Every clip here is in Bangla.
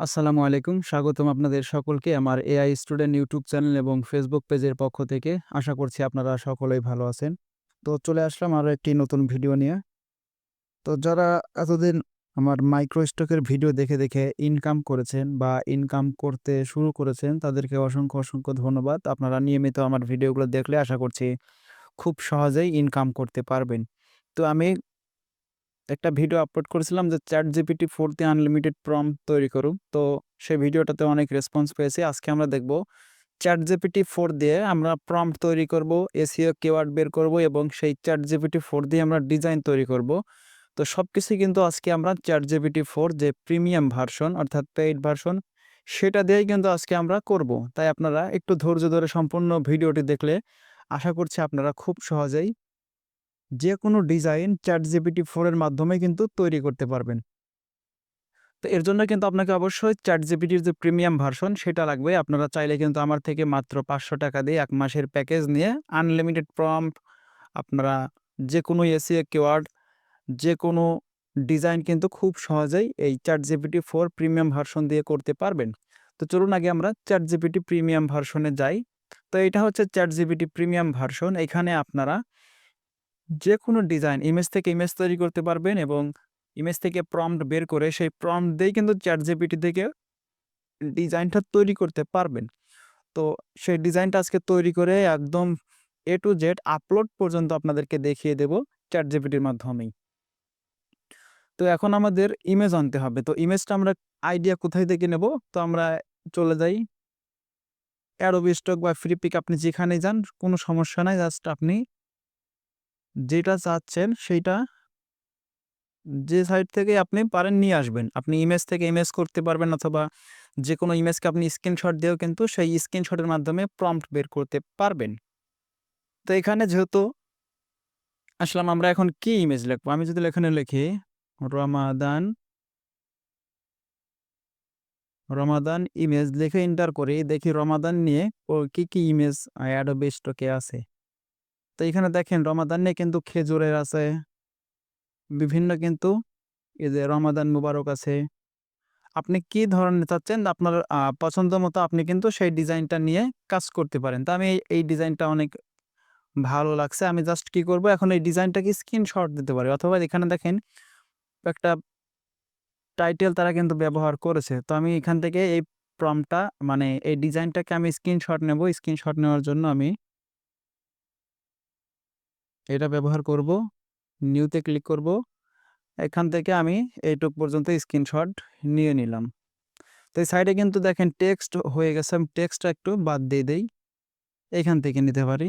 আসসালামু আলাইকুম। স্বাগতম আপনাদের সকলকে আমার এআই স্টুডেন্ট ইউটিউব চ্যানেল এবং ফেসবুক পেজের পক্ষ থেকে। আশা করছি আপনারা সকলেই ভালো আছেন। তো চলে আসলাম আরও একটি নতুন ভিডিও নিয়ে। তো যারা এতদিন আমার মাইক্রো স্টকের ভিডিও দেখে, দেখে ইনকাম করেছেন বা ইনকাম করতে শুরু করেছেন তাদেরকে অসংখ্য, অসংখ্য ধন্যবাদ। আপনারা নিয়মিত আমার ভিডিওগুলো দেখলে আশা করছি খুব সহজেই ইনকাম করতে পারবেন। তো আমি একটা ভিডিও আপলোড করেছিলাম যে ChatGPT 4 দিয়ে আনলিমিটেড প্রম্পট তৈরি করুন। তো সেই ভিডিওটাতে অনেক রেসপন্স পেয়েছি। আজকে আমরা দেখব চ্যাট জিপিটি ফোর দিয়ে আমরা প্রম্পট তৈরি করব, SEO কিওয়ার্ড বের করব এবং সেই চ্যাট জিপিটি ফোর দিয়ে আমরা ডিজাইন তৈরি করব। তো সবকিছুই কিন্তু আজকে আমরা চ্যাট জিপিটি ফোর যে প্রিমিয়াম ভার্সন অর্থাৎ পেইড ভার্সন সেটা দিয়েই কিন্তু আজকে আমরা করব। তাই আপনারা একটু ধৈর্য ধরে সম্পূর্ণ ভিডিওটি দেখলে আশা করছি আপনারা খুব সহজেই যেকোনো ডিজাইন চ্যাট জিপিটি ফোরের মাধ্যমে কিন্তু তৈরি করতে পারবেন। তো এর জন্য কিন্তু আপনাকে অবশ্যই চ্যাট জিপিটির যে প্রিমিয়াম ভার্সন সেটা লাগবে। আপনারা চাইলে কিন্তু আমার থেকে মাত্র ৳৫০০ দিয়ে এক মাসের প্যাকেজ নিয়ে আনলিমিটেড প্রম্পট আপনারা যেকোনো SEO কিওয়ার্ড, যে কোনো ডিজাইন কিন্তু খুব সহজেই এই chat GPT four premium version দিয়ে করতে পারবেন। তো চলুন আগে আমরা চ্যাট জিপিটি প্রিমিয়াম ভার্সনে যাই। তো এটা হচ্ছে চ্যাট জিপিটি প্রিমিয়াম ভার্সন। এখানে আপনারা যেকোনো ডিজাইন ইমেজ থেকে ইমেজ তৈরি করতে পারবেন এবং ইমেজ থেকে প্রম্পট বের করে সেই প্রম্পট দিয়েই কিন্তু ChatGPT থেকে ডিজাইনটা তৈরি করতে পারবেন। তো সেই ডিজাইনটা আজকে তৈরি করে একদম এ টু জেড আপলোড পর্যন্ত আপনাদেরকে দেখিয়ে দেব চ্যাট এর মাধ্যমেই। তো এখন আমাদের ইমেজ আনতে হবে। তো ইমেজটা আমরা আইডিয়া কোথায় থেকে নেব? তো আমরা চলে যাই Adobe Stock বা FreePic আপনি যেখানেই যান, কোনো সমস্যা নাই। জাস্ট আপনি যেটা চাচ্ছেন সেইটা যে সাইট থেকে আপনি পারেন নিয়ে আসবেন। আপনি ইমেজ থেকে ইমেজ করতে পারবেন অথবা যে কোনো ইমেজকে আপনি স্ক্রিনশট দিয়েও কিন্তু সেই স্ক্রিনশটের মাধ্যমে প্রম্পট বের করতে পারবেন। তো এখানে যেহেতু আসলাম আমরা এখন কি ইমেজ লিখব? আমি যদি এখানে লিখি রমাদান রমাদান ইমেজ লিখে এন্টার করি দেখি রমাদান নিয়ে কি, কি ইমেজ Stock এ আছে। তো এখানে দেখেন রমাদান কিন্তু খেজুরের আছে। বিভিন্ন কিন্তু এই যে রমাদান মুবারক আছে। আপনি কি ধরনের চাচ্ছেন আপনার পছন্দ মতো আপনি কিন্তু সেই ডিজাইনটা নিয়ে কাজ করতে পারেন। তো আমি এই, ডিজাইনটা অনেক ভালো লাগছে। আমি জাস্ট কি করব এখন এই ডিজাইনটাকে স্ক্রিনশট দিতে পারি অথবা এখানে দেখেন একটা টাইটেল তারা কিন্তু ব্যবহার করেছে। তো আমি এখান থেকে এই প্রম্পটটা মানে এই ডিজাইনটাকে আমি স্ক্রিনশট নেব। স্ক্রিনশট নেওয়ার জন্য আমি এটা ব্যবহার করব। নিউতে ক্লিক করব। এখান থেকে আমি এইটুক পর্যন্ত স্ক্রিনশট নিয়ে নিলাম। তো এই সাইডে কিন্তু দেখেন টেক্সট হয়ে গেছে। আমি টেক্সটটা একটু বাদ দিয়ে দেই। এখান থেকে নিতে পারি।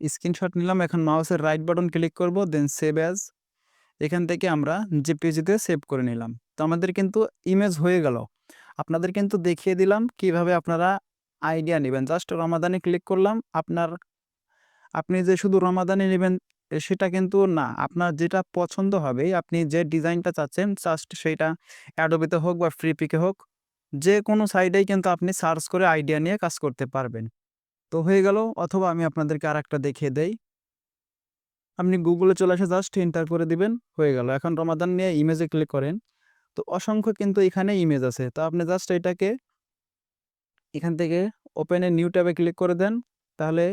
স্ক্রিনশট নিলাম। এখন মাউসের রাইট বাটন ক্লিক করব দেন সেভ অ্যাজ। এখান থেকে আমরা জেপিইজিতে সেভ করে নিলাম। তো আমাদের কিন্তু ইমেজ হয়ে গেল। আপনাদের কিন্তু দেখিয়ে দিলাম, কীভাবে আপনারা আইডিয়া নেবেন জাস্ট রমাদানে ক্লিক করলাম। আপনার আপনি যে শুধু রমাদানে নেবেন সেটা কিন্তু না। আপনার যেটা পছন্দ হবে, আপনি যে ডিজাইনটা চাচ্ছেন জাস্ট সেইটা Adobe তে হোক বা FreePic এ হোক যেকোনো সাইডেই কিন্তু আপনি সার্চ করে আইডিয়া নিয়ে কাজ করতে পারবেন। তো হয়ে গেল, অথবা আমি আপনাদেরকে আরেকটা দেখিয়ে দেই। আপনি গুগলে চলে এসে জাস্ট এন্টার করে দিবেন, হয়ে গেল। এখন রমাদান নিয়ে ইমেজে ক্লিক করেন। তো অসংখ্য কিন্তু এখানে ইমেজ আছে। তো আপনি জাস্ট এটাকে এখান থেকে ওপেনে নিউ ট্যাবে ক্লিক করে দেন। তাহলে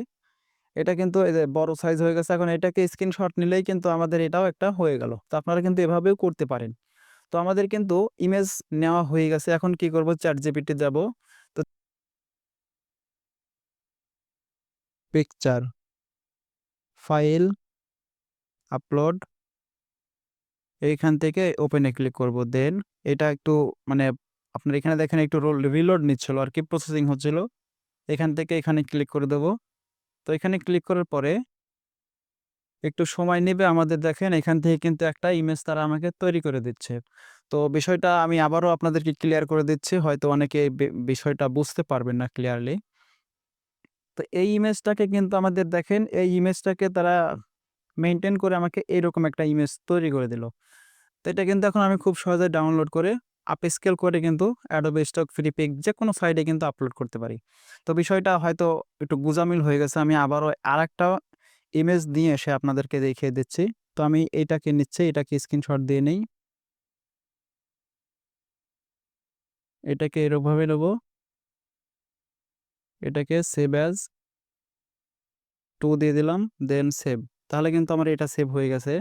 এটা কিন্তু এই যে বড় সাইজ হয়ে গেছে। এখন এটাকে স্ক্রিনশট নিলেই কিন্তু আমাদের এটাও একটা হয়ে গেল। তো আপনারা কিন্তু এভাবেও করতে পারেন। তো আমাদের কিন্তু ইমেজ নেওয়া হয়ে গেছে। এখন কি করব ChatGPT যাব। তো পিকচার ফাইল আপলোড এইখান থেকে ওপেনে ক্লিক করব। দেন এটা একটু মানে আপনার এখানে দেখেন একটু রোল রিলোড নিচ্ছিল, আর কি প্রসেসিং হচ্ছিল। এখান থেকে এখানে ক্লিক করে দেব। তো এখানে ক্লিক করার পরে একটু সময় নেবে আমাদের দেখেন, এখান থেকে কিন্তু একটা ইমেজ তারা আমাকে তৈরি করে দিচ্ছে। তো বিষয়টা আমি আবারও আপনাদেরকে ক্লিয়ার করে দিচ্ছি। হয়তো অনেকে বিষয়টা বুঝতে পারবেন না ক্লিয়ারলি। তো এই ইমেজটাকে কিন্তু আমাদের দেখেন, এই ইমেজটাকে তারা মেনটেন করে আমাকে এরকম একটা ইমেজ তৈরি করে দিল। তো এটা কিন্তু এখন আমি খুব সহজে ডাউনলোড করে আপস্কেল করে কিন্তু Adobe Stock, FreePic যেকোনো সাইডে কিন্তু আপলোড করতে পারি। তো বিষয়টা হয়তো একটু গুজামিল হয়ে গেছে। আমি আবারও আরেকটা ইমেজ নিয়ে এসে আপনাদেরকে দেখিয়ে দিচ্ছি। তো আমি এটাকে নিচ্ছি, এটাকে স্ক্রিনশট দিয়ে নেই। এটাকে এরকমভাবে নেব এটাকে সেভ অ্যাজ টু দিয়ে দিলাম দেন সেভ তাহলে কিন্তু আমার এটা সেভ হয়ে গেছে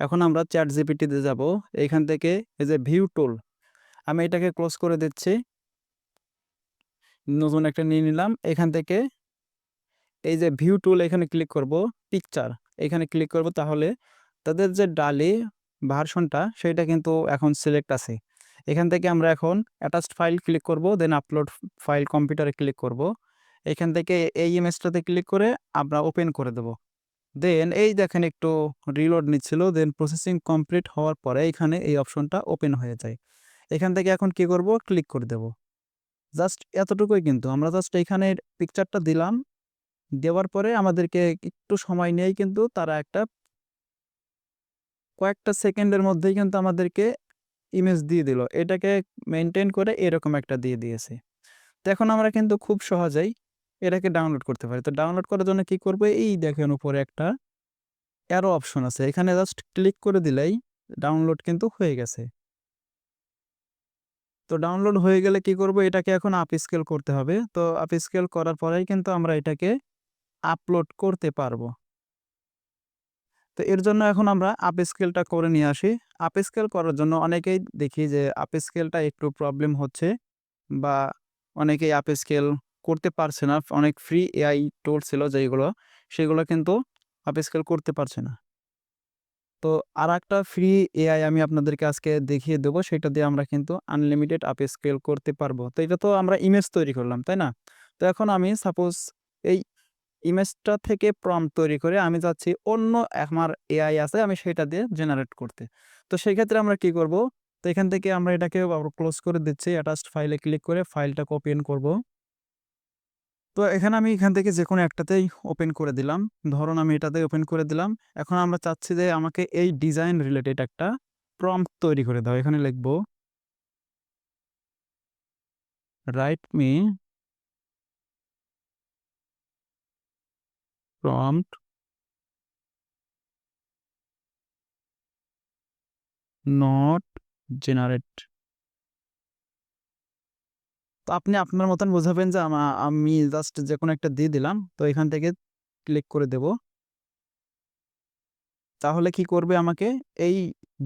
এখন আমরা চ্যাট জিপিটিতে যাব এইখান থেকে এই যে ভিউ টুল আমি এটাকে ক্লোজ করে দিচ্ছি। নতুন একটা নিয়ে নিলাম। এখান থেকে এই যে ভিউ টুল এখানে ক্লিক করব, পিকচার এখানে ক্লিক করব, তাহলে তাদের যে ডালি ভার্সনটা সেটা কিন্তু এখন সিলেক্ট আছে। এখান থেকে আমরা এখন অ্যাটাচড ফাইল ক্লিক করব, দেন আপলোড ফাইল কম্পিউটারে ক্লিক করব। এখান থেকে এই ইমেজটাতে ক্লিক করে আমরা ওপেন করে দেব। দেন এই দেখেন একটু রিলোড নিচ্ছিল, দেন প্রসেসিং কমপ্লিট হওয়ার পরে এখানে এই অপশনটা ওপেন হয়ে যায়। এখান থেকে এখন কি করব? ক্লিক করে দেব। জাস্ট এতটুকুই কিন্তু। আমরা জাস্ট এখানে পিকচারটা দিলাম। দেওয়ার পরে আমাদেরকে একটু সময় নিয়েই কিন্তু তারা একটা কয়েকটা সেকেন্ডের মধ্যেই কিন্তু আমাদেরকে ইমেজ দিয়ে দিল। এটাকে মেনটেন করে এরকম একটা দিয়ে দিয়েছে। তো এখন আমরা কিন্তু খুব সহজেই এটাকে ডাউনলোড করতে পারি। তো ডাউনলোড করার জন্য কি করব? এই দেখেন উপরে একটা অ্যারো অপশন আছে। এখানে জাস্ট ক্লিক করে দিলেই ডাউনলোড কিন্তু হয়ে গেছে। তো ডাউনলোড হয়ে গেলে কি করব? এটাকে এখন আপ স্কেল করতে হবে। তো আপ স্কেল করার পরেই কিন্তু আমরা এটাকে আপলোড করতে পারব। তো এর জন্য এখন আমরা আপ স্কেলটা করে নিয়ে আসি। আপ স্কেল করার জন্য অনেকেই দেখি যে আপ স্কেলটা একটু প্রবলেম হচ্ছে বা অনেকেই আপ স্কেল করতে পারছে না। অনেক ফ্রি এআই টুল ছিল যেগুলো সেগুলো কিন্তু আপ স্কেল করতে পারছে না। তো আর একটা ফ্রি এআই আমি আপনাদেরকে আজকে দেখিয়ে দেবো। সেটা দিয়ে আমরা কিন্তু আনলিমিটেড আপ স্কেল করতে পারব। তো এটা তো আমরা ইমেজ তৈরি করলাম, তাই না? তো এখন আমি সাপোজ এই ইমেজটা থেকে প্রম্পট তৈরি করে আমি যাচ্ছি অন্য আমার এআই আছে, আমি সেটা দিয়ে জেনারেট করতে। তো সেই ক্ষেত্রে আমরা কি করব? তো এখান থেকে আমরা এটাকে ক্লোজ করে দিচ্ছি। অ্যাটাচড ফাইলে ক্লিক করে ফাইলটাকে ওপেন করব। তো এখানে আমি এখান থেকে যে কোনো একটাতেই ওপেন করে দিলাম। ধরুন আমি এটাতে ওপেন করে দিলাম। এখন আমরা চাচ্ছি যে আমাকে এই ডিজাইন রিলেটেড একটা প্রম্পট তৈরি করে দাও। এখানে লিখব write me prompt not generate তো আপনি আপনার মতন বোঝাবেন যে আমি জাস্ট যে কোনো একটা দিয়ে দিলাম, তো এখান থেকে ক্লিক করে দেব। তাহলে কি করবে আমাকে? এই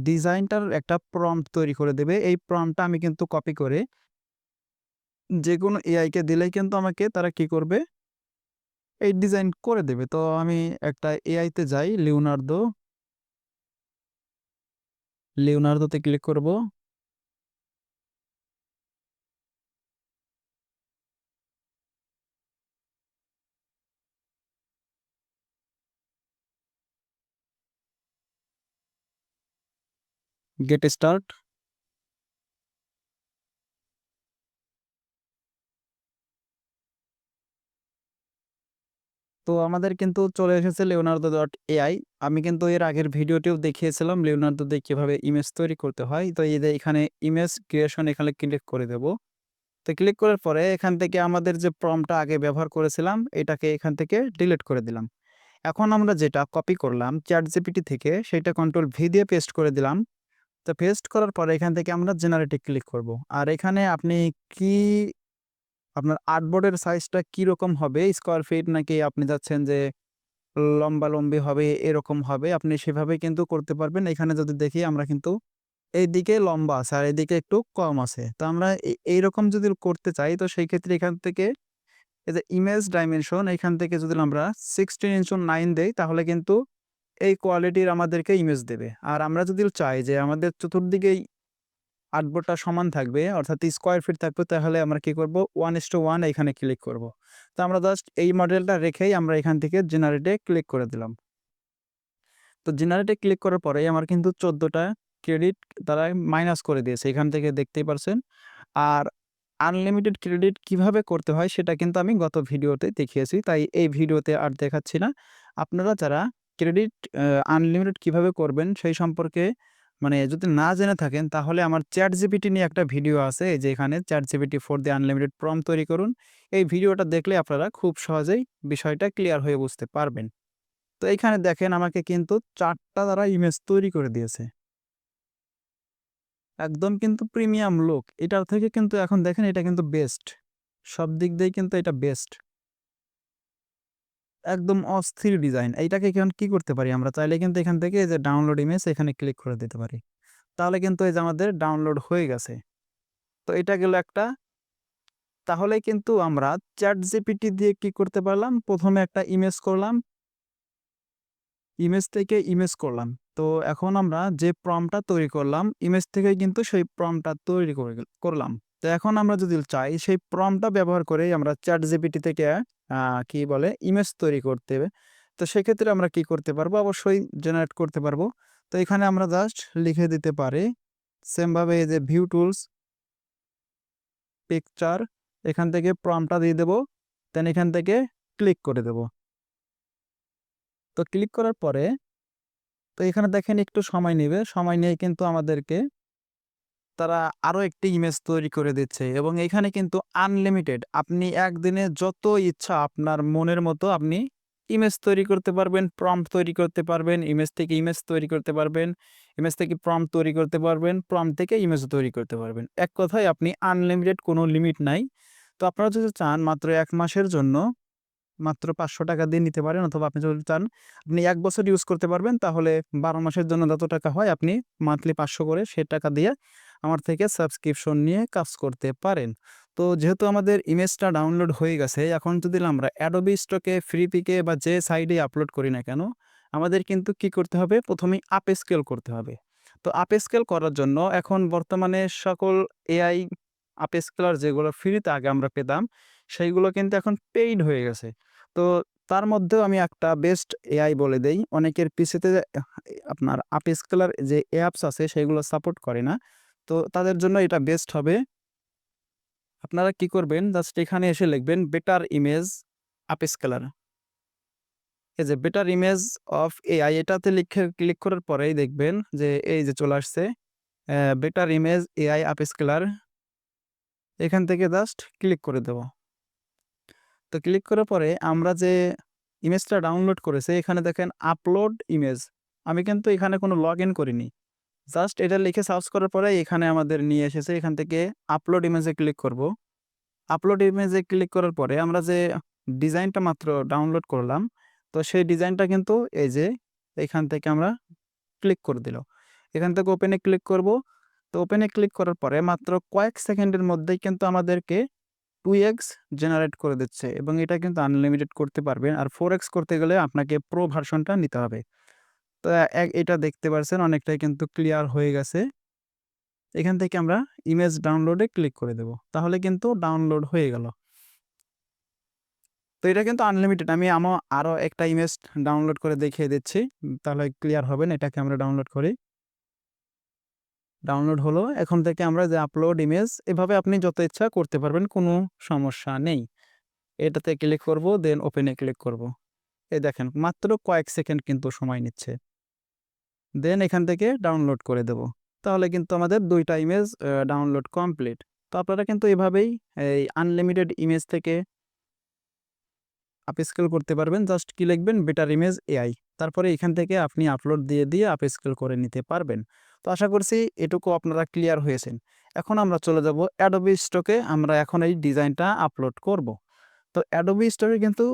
ডিজাইনটার একটা প্রম্পট তৈরি করে দেবে। এই প্রম্পটটা আমি কিন্তু কপি করে যে কোনো এআইকে দিলেই কিন্তু আমাকে তারা কি করবে? এই ডিজাইন করে দেবে। তো আমি একটা এআইতে যাই লিওনার্দো লিওনার্দোতে ক্লিক করব। গেট স্টার্ট তো আমাদের কিন্তু চলে এসেছে লিওনার্দো ডট এআই আমি কিন্তু এর আগের ভিডিওটিও দেখিয়েছিলাম লিওনার্দো দিয়ে কীভাবে ইমেজ তৈরি করতে হয়। তো এই যে এখানে ইমেজ ক্রিয়েশন এখানে ক্লিক করে দেব। তো ক্লিক করার পরে এখান থেকে আমাদের যে প্রমটা আগে ব্যবহার করেছিলাম, এটাকে এখান থেকে ডিলিট করে দিলাম। এখন আমরা যেটা কপি করলাম চ্যাট জিপিটি থেকে, সেটা কন্ট্রোল ভি দিয়ে পেস্ট করে দিলাম। তো পেস্ট করার পরে এখান থেকে আমরা জেনারেটে ক্লিক করব আর এখানে আপনি কি আপনার আর্টবোর্ডের সাইজটা কীরকম হবে স্কোয়ার ফিট নাকি আপনি যাচ্ছেন যে লম্বা-লম্বি হবে, এরকম হবে আপনি সেভাবে কিন্তু করতে পারবেন। এখানে যদি দেখি আমরা কিন্তু এইদিকে লম্বা আছে আর এদিকে একটু কম আছে। তো আমরা এইরকম যদি করতে চাই, তো সেই ক্ষেত্রে এখান থেকে এই যে ইমেজ ডাইমেনশন এখান থেকে যদি আমরা সিক্সটিন ইনটু নাইন দেই, তাহলে কিন্তু এই কোয়ালিটির আমাদেরকে ইমেজ দেবে। আর আমরা যদি চাই যে আমাদের চতুর্দিকেই আর্টবোর্ডটা সমান থাকবে, অর্থাৎ স্কোয়ার ফিট থাকবে, তাহলে আমরা কি করব? ওয়ান ইস টু ওয়ান এখানে ক্লিক করব। তো আমরা জাস্ট এই মডেলটা রেখেই আমরা এখান থেকে জেনারেটে ক্লিক করে দিলাম। তো জেনারেটে ক্লিক করার পরেই আমার কিন্তু চোদ্দোটা ক্রেডিট তারা মাইনাস করে দিয়েছে, এখান থেকে দেখতেই পারছেন। আর আনলিমিটেড ক্রেডিট কীভাবে করতে হয় সেটা কিন্তু আমি গত ভিডিওতে দেখিয়েছি, তাই এই ভিডিওতে আর দেখাচ্ছি না। আপনারা যারা ক্রেডিট আনলিমিটেড কীভাবে করবেন সেই সম্পর্কে মানে যদি না জেনে থাকেন তাহলে আমার চ্যাট জিপিটি নিয়ে একটা ভিডিও আছে যে এখানে চ্যাট জিপিটি ফোর দিয়ে আনলিমিটেড প্রম তৈরি করুন এই ভিডিওটা দেখলে আপনারা খুব সহজেই বিষয়টা ক্লিয়ার হয়ে বুঝতে পারবেন তো এইখানে দেখেন আমাকে কিন্তু চারটা দ্বারা ইমেজ তৈরি করে দিয়েছে একদম কিন্তু প্রিমিয়াম লুক। এটার থেকে কিন্তু এখন দেখেন এটা কিন্তু বেস্ট। সব দিক দিয়েই কিন্তু এটা বেস্ট। একদম অস্থির ডিজাইন। এইটাকে এখন কি করতে পারি আমরা চাইলে কিন্তু এখান থেকে এই যে ডাউনলোড ইমেজ এখানে ক্লিক করে দিতে পারি। তাহলে কিন্তু এই যে আমাদের ডাউনলোড হয়ে গেছে। তো এটা গেল একটা। তাহলে কিন্তু আমরা চ্যাট জিপিটি দিয়ে কি করতে পারলাম? প্রথমে একটা ইমেজ করলাম। ইমেজ থেকে ইমেজ করলাম। তো এখন আমরা যে প্রম্পটটা তৈরি করলাম, ইমেজ থেকেই কিন্তু সেই প্রম্পটটা তৈরি করে করলাম। তো এখন আমরা যদি চাই, সেই প্রম্পটটা ব্যবহার করেই আমরা ChatGPT থেকে, আ, কি বলে ইমেজ তৈরি করতে হবে। তো সেক্ষেত্রে আমরা কি করতে পারব? অবশ্যই জেনারেট করতে পারব। তো এখানে আমরা জাস্ট লিখে দিতে পারি। সেমভাবে এই যে ভিউ টুলস পিকচার এখান থেকে প্রম্পটটা দিয়ে দেবো দেন এখান থেকে ক্লিক করে দেব। তো ক্লিক করার পরে, তো এখানে দেখেন একটু সময় নেবে। সময় নিয়ে কিন্তু আমাদেরকে তারা আরও একটি ইমেজ তৈরি করে দিচ্ছে এবং এখানে কিন্তু আনলিমিটেড আপনি একদিনে যত ইচ্ছা আপনার মনের মতো আপনি ইমেজ তৈরি করতে পারবেন, প্রম্পট তৈরি করতে পারবেন, ইমেজ থেকে ইমেজ তৈরি করতে পারবেন, ইমেজ থেকে প্রম্পট তৈরি করতে পারবেন, প্রম্পট থেকে ইমেজ তৈরি করতে পারবেন। এক কথায় আপনি আনলিমিটেড কোনো লিমিট নাই। তো আপনারা যদি চান মাত্র এক মাসের জন্য মাত্র ৳৫০০ দিয়ে নিতে পারেন অথবা আপনি যদি চান আপনি এক বছর ইউজ করতে পারবেন তাহলে ১২ মাসের জন্য যত টাকা হয় আপনি মান্থলি ৫০০ করে সে টাকা দিয়ে আমার থেকে সাবস্ক্রিপশন নিয়ে কাজ করতে পারেন। তো যেহেতু আমাদের ইমেজটা ডাউনলোড হয়ে গেছে এখন যদি আমরা অ্যাডোবি Stock-এ, ফ্রি পিকে বা যে সাইডে আপলোড করি না কেন, আমাদের কিন্তু কি করতে হবে? ১ম এই আপ স্কেল করতে হবে। তো আপ স্কেল করার জন্য এখন বর্তমানে সকল এআই আপ স্কেলার যেগুলো ফ্রিতে আগে আমরা পেতাম, সেইগুলো কিন্তু এখন পেইড হয়ে গেছে। তো তার মধ্যেও আমি একটা বেস্ট এআই বলে দেই। অনেকের পিসিতে আপনার আপ স্কেলার যে অ্যাপস আছে, সেগুলো সাপোর্ট করে না। তো তাদের জন্য এটা বেস্ট হবে। আপনারা কি করবেন? জাস্ট এখানে এসে লিখবেন বেটার ইমেজ আপ স্কেলার। এই যে বেটার ইমেজ অফ এআই এটাতে লিখে ক্লিক করার পরেই দেখবেন যে, এই যে চলে আসছে। Better image AI upscaler. এখান থেকে জাস্ট ক্লিক করে দেব। তো ক্লিক করার পরে আমরা যে ইমেজটা ডাউনলোড করেছি এখানে দেখেন আপলোড ইমেজ। আমি কিন্তু এখানে কোনো লগ ইন করিনি। জাস্ট এটা লিখে সার্চ করার পরে এখানে আমাদের নিয়ে এসেছে। এখান থেকে আপলোড ইমেজে ক্লিক করব। আপলোড ইমেজে ক্লিক করার পরে আমরা যে ডিজাইনটা মাত্র ডাউনলোড করলাম, তো সেই ডিজাইনটা কিন্তু এই যে এখান থেকে আমরা ক্লিক করে দিল। এখান থেকে ওপেনে ক্লিক করব। তো ওপেনে ক্লিক করার পরে মাত্র কয়েক সেকেন্ডের মধ্যেই কিন্তু আমাদেরকে 2x জেনারেট করে দিচ্ছে এবং এটা কিন্তু আনলিমিটেড করতে পারবেন। আর ফোর এক্স করতে গেলে আপনাকে প্রো ভার্সনটা নিতে হবে। তো এটা দেখতে পারছেন অনেকটাই কিন্তু ক্লিয়ার হয়ে গেছে। এখান থেকে আমরা ইমেজ ডাউনলোডে ক্লিক করে দেব। তাহলে কিন্তু ডাউনলোড হয়ে গেল। তো এটা কিন্তু আনলিমিটেড। আমি আমা আরও একটা ইমেজ ডাউনলোড করে দেখিয়ে দিচ্ছি। তাহলে ক্লিয়ার হবেন। এটাকে আমরা ডাউনলোড করি। ডাউনলোড হলো। এখন থেকে আমরা যে আপলোড ইমেজ এভাবে আপনি যত ইচ্ছা করতে পারবেন। কোনো সমস্যা নেই। এটাতে ক্লিক করব দেন ওপেনে ক্লিক করব। এই দেখেন মাত্র কয়েক সেকেন্ড কিন্তু সময় নিচ্ছে। দেন এখান থেকে ডাউনলোড করে দেব। তাহলে কিন্তু আমাদের দুইটা ইমেজ ডাউনলোড কমপ্লিট। তো আপনারা কিন্তু এভাবেই এই আনলিমিটেড ইমেজ থেকে আপ স্কেল করতে পারবেন। জাস্ট কি লিখবেন বেটার ইমেজ এআই। তারপরে এখান থেকে আপনি আপলোড দিয়ে, দিয়ে আপ স্কেল করে নিতে পারবেন। তো আশা করছি এটুকু আপনারা ক্লিয়ার হয়েছেন। এখন আমরা চলে যাব অ্যাডোবি Stock-এ আমরা এখন এই ডিজাইনটা আপলোড করব। তো অ্যাডোবি Stock-এ কিন্তু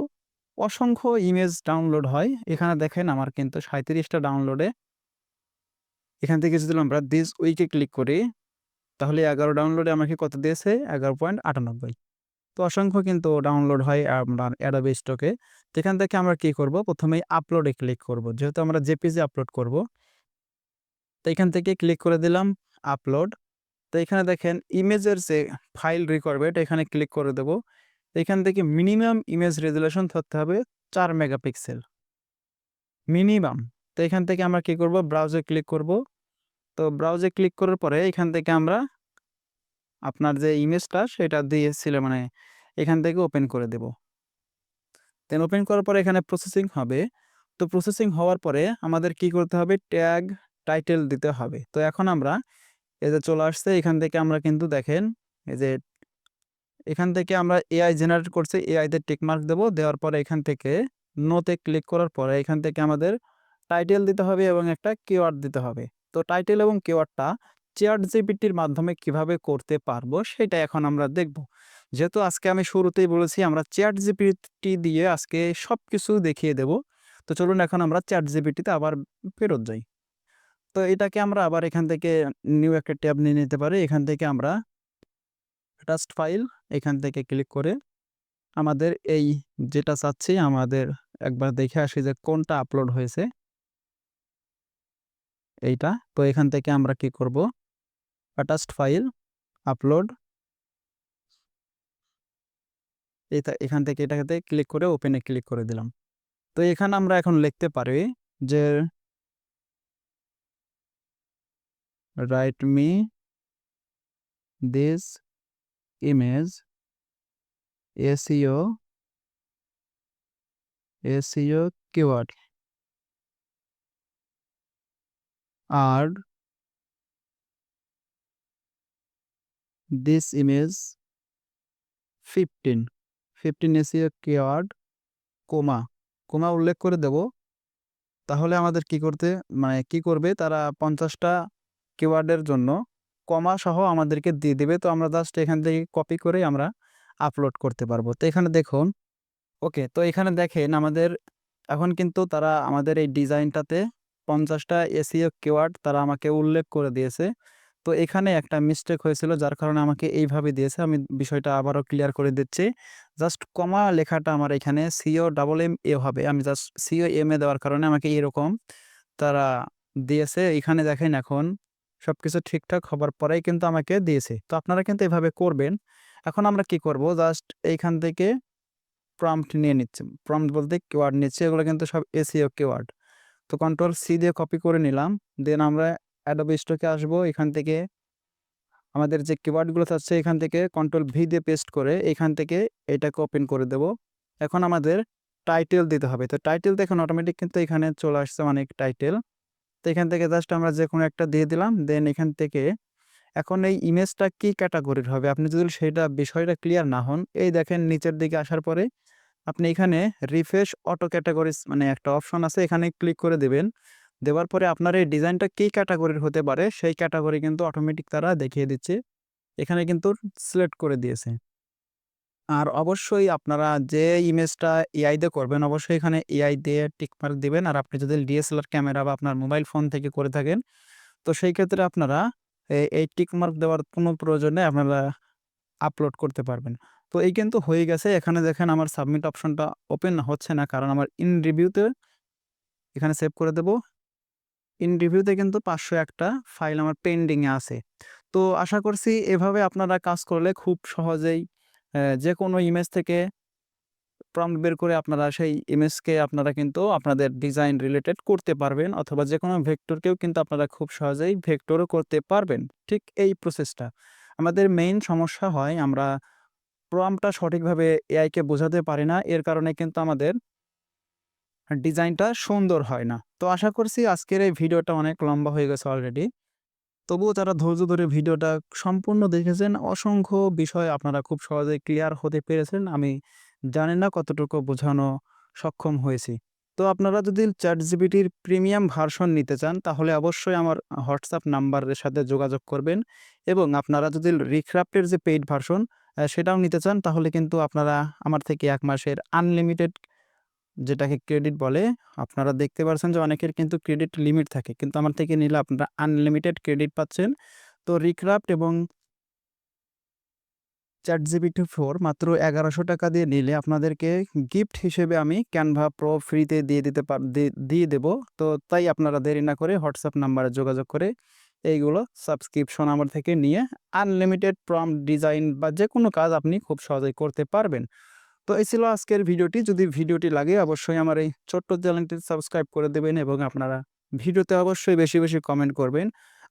অসংখ্য ইমেজ ডাউনলোড হয়। এখানে দেখেন আমার কিন্তু ৩৭ টা ডাউনলোডে এখান থেকে যদি আমরা দিস উইকে ক্লিক করি, তাহলে ১১ ডাউনলোডে আমাকে কত দিয়েছে? ১১.৯৮ তো অসংখ্য কিন্তু ডাউনলোড হয় আপনার Stock-এ। তো এখান থেকে আমরা কি করব? ১ম এই আপলোডে ক্লিক করব। যেহেতু আমরা জেপিজি আপলোড করব। তো এখান থেকে ক্লিক করে দিলাম আপলোড। তো এখানে দেখেন ইমেজের যে ফাইল রিকোয়ারমেন্ট এখানে ক্লিক করে দেব। এখান থেকে মিনিমাম ইমেজ রেজোলিউশন থাকতে হবে ৪ মেগাপিক্সেল। মিনিমাম। তো এখান থেকে আমরা কি করব? ব্রাউজে ক্লিক করব। তো ব্রাউজে ক্লিক করার পরে এখান থেকে আমরা আপনার যে ইমেজটা সেটা দিয়ে দিয়েছিল মানে এখান থেকে ওপেন করে দেব। দেন ওপেন করার পরে এখানে প্রসেসিং হবে। তো প্রসেসিং হওয়ার পরে আমাদের কি করতে হবে? ট্যাগ, টাইটেল দিতে হবে। তো এখন আমরা এই যে চলে আসছে, এখান থেকে আমরা কিন্তু দেখেন, এই যে এখান থেকে আমরা এআই জেনারেট করছি। এআই তে টিক মার্ক দেব। দেওয়ার পরে এখান থেকে নো তে ক্লিক করার পরে এখান থেকে আমাদের টাইটেল দিতে হবে এবং একটা কিওয়ার্ড দিতে হবে। তো টাইটেল এবং কিওয়ার্ডটা চ্যাট জিপিটির মাধ্যমে কীভাবে করতে পারব সেটা এখন আমরা দেখব যেহেতু আজকে আমি শুরুতেই বলেছি, আমরা চ্যাট জিপিটি দিয়ে আজকে সব কিছু দেখিয়ে দেব তো চলুন এখন আমরা চ্যাট জিপিটিতে আবার ফেরত যাই তো এটাকে আমরা আবার এখান থেকে নিউ একটা ট্যাব নিয়ে নিতে পারি। এখান থেকে আমরা টাস্ট ফাইল এখান থেকে ক্লিক করে আমাদের এই যেটা চাচ্ছি, আমাদের একবার দেখে আসি যে কোনটা আপলোড হয়েছে। এইটা, তো এখান থেকে আমরা কি করব? অ্যাটাচড ফাইল আপলোড এটা, এখান থেকে এটাতে ক্লিক করে ওপেনে ক্লিক করে দিলাম। তো এখানে আমরা এখন লিখতে পারি যে write me this image SEO SEO keyword আর this image 15 15 SEO keyword comma comma উল্লেখ করে দেব। তাহলে আমাদের কি করতে মানে কি করবে, তারা পঞ্চাশটা কিওয়ার্ডের জন্য কমা সহ আমাদেরকে দিয়ে দেবে। তো আমরা জাস্ট এখান থেকে কপি করে আমরা আপলোড করতে পারব। তো এখানে দেখুন ওকে তো এখানে দেখেন আমাদের এখন কিন্তু তারা আমাদের এই ডিজাইনটাতে পঞ্চাশটা এসিও কিওয়ার্ড তারা আমাকে উল্লেখ করে দিয়েছে। তো এখানে একটা মিস্টেক হয়েছিল, যার কারণে আমাকে এইভাবে দিয়েছে। আমি বিষয়টা আবারও ক্লিয়ার করে দিচ্ছি। জাস্ট কমা লেখাটা আমার এখানে সিও ডাবল এম এ হবে। আমি জাস্ট সিও এম এ দেওয়ার কারণে আমাকে এরকম তারা দিয়েছে। এখানে দেখেন এখন সব কিছু ঠিকঠাক হবার পরেই কিন্তু আমাকে দিয়েছে। তো আপনারা কিন্তু এভাবে করবেন। এখন আমরা কি করব? জাস্ট এইখান থেকে প্রম্পট নিয়ে নিচ্ছি। প্রম্পট বলতে কিওয়ার্ড নিচ্ছি, এগুলো কিন্তু সব এসিও কিওয়ার্ড তো কন্ট্রোল সি দিয়ে কপি করে নিলাম। দেন আমরা অ্যাডোবি স্টকে আসব। এখান থেকে আমাদের যে কিওয়ার্ডগুলো থাকছে, এখান থেকে কন্ট্রোল ভি দিয়ে পেস্ট করে এখান থেকে এটাকে ওপেন করে দেব। এখন আমাদের টাইটেল দিতে হবে। তো টাইটেল দেখুন অটোমেটিক কিন্তু এখানে চলে আসছে অনেক টাইটেল তো এখান থেকে জাস্ট আমরা যে কোনো একটা দিয়ে দিলাম। দেন এখান থেকে এখন এই ইমেজটা কি ক্যাটাগরির হবে? আপনি যদি সেটা, বিষয়টা ক্লিয়ার না হন, এই দেখেন নিচের দিকে আসার পরে আপনি এখানে রিফ্রেশ অটো ক্যাটাগরিজ মানে একটা অপশন আছে, এখানে ক্লিক করে দেবেন। দেওয়ার পরে আপনার এই ডিজাইনটা কী ক্যাটাগরির হতে পারে, সেই ক্যাটাগরি কিন্তু অটোমেটিক তারা দেখিয়ে দিচ্ছে। এখানে কিন্তু সিলেক্ট করে দিয়েছে। আর অবশ্যই আপনারা যে ইমেজটা এআই দিয়ে করবেন, অবশ্যই এখানে এআই দিয়ে টিকমার্ক দিবেন। আর আপনি যদি ডিএসএলআর ক্যামেরা বা আপনার মোবাইল ফোন থেকে করে থাকেন, তো সেই ক্ষেত্রে আপনারা এই টিকমার্ক দেওয়ার কোনো প্রয়োজনে আপনারা আপলোড করতে পারবেন। তো এই কিন্তু হয়ে গেছে। এখানে দেখেন আমার সাবমিট অপশনটা ওপেন হচ্ছে না, কারণ আমার ইন রিভিউতে এখানে সেভ করে দেব। ইন রিভিউতে কিন্তু পাঁচশো একটা ফাইল আমার পেন্ডিংয়ে আছে। তো আশা করছি এভাবে আপনারা কাজ করলে খুব সহজেই যে কোনো ইমেজ থেকে প্রম্পট বের করে আপনারা সেই ইমেজকে আপনারা কিন্তু আপনাদের ডিজাইন রিলেটেড করতে পারবেন অথবা যে কোনো ভেক্টরকেও কিন্তু আপনারা খুব সহজেই ভেক্টরও করতে পারবেন। ঠিক এই প্রসেসটা আমাদের মেইন সমস্যা হয় আমরা প্রম্পটটা সঠিকভাবে এআইকে বোঝাতে পারি না, এর কারণে কিন্তু আমাদের ডিজাইনটা সুন্দর হয় না। তো আশা করছি আজকের এই ভিডিওটা অনেক লম্বা হয়ে গেছে অলরেডি তবুও যারা ধৈর্য ধরে ভিডিওটা সম্পূর্ণ দেখেছেন, অসংখ্য বিষয় আপনারা খুব সহজে ক্লিয়ার হতে পেরেছেন। আমি জানি না কতটুকু বোঝানো সক্ষম হয়েছি। তো আপনারা যদি চ্যাট জিবিটির প্রিমিয়াম ভার্সন নিতে চান, তাহলে অবশ্যই আমার হোয়াটসঅ্যাপ নাম্বারের সাথে যোগাযোগ করবেন এবং আপনারা যদি রিক্রাফ্টের যে পেইড ভার্সন সেটাও নিতে চান, তাহলে কিন্তু আপনারা আমার থেকে এক মাসের আনলিমিটেড যেটাকে ক্রেডিট বলে। আপনারা দেখতে পাচ্ছেন যে অনেকের কিন্তু ক্রেডিট লিমিট থাকে, কিন্তু আমার থেকে নিলে আপনারা আনলিমিটেড ক্রেডিট পাচ্ছেন। তো রিক্রাফ্ট এবং চ্যাট জিবিটি ফোর মাত্র এগারোশো টাকা দিয়ে নিলে আপনাদেরকে গিফট হিসেবে আমি ক্যানভা প্রো ফ্রিতে দিয়ে দিতে পার দিয়ে দেবো। তো তাই আপনারা দেরি না করে হোয়াটসঅ্যাপ নাম্বারে যোগাযোগ করে এইগুলো সাবস্ক্রিপশন আমার থেকে নিয়ে আনলিমিটেড প্রম ডিজাইন বা যে কোনো কাজ আপনি খুব সহজেই করতে পারবেন। তো এই ছিল আজকের ভিডিওটি। যদি ভিডিওটি লাগে, অবশ্যই আমার এই ছোট্ট চ্যানেলটি সাবস্ক্রাইব করে দেবেন এবং আপনারা ভিডিওতে অবশ্যই বেশি বেশি কমেন্ট করবেন।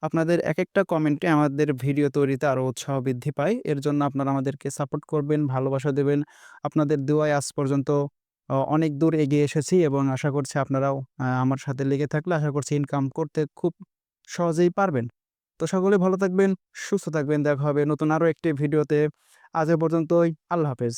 আপনাদের এক একটা কমেন্টে আমাদের ভিডিও তৈরিতে আরও উৎসাহ বৃদ্ধি পায়। এর জন্য আপনারা আমাদেরকে সাপোর্ট করবেন, ভালোবাসা দেবেন। আপনাদের দেওয়ায় আজ পর্যন্ত অনেক দূর এগিয়ে এসেছি এবং আশা করছি আপনারাও আমার সাথে লেগে থাকলে আশা করছি ইনকাম করতে খুব সহজেই পারবেন। তো সকলে ভালো থাকবেন, সুস্থ থাকবেন। দেখা হবে নতুন আরও একটি ভিডিওতে। আজ পর্যন্তই। আল্লাহ হাফেজ।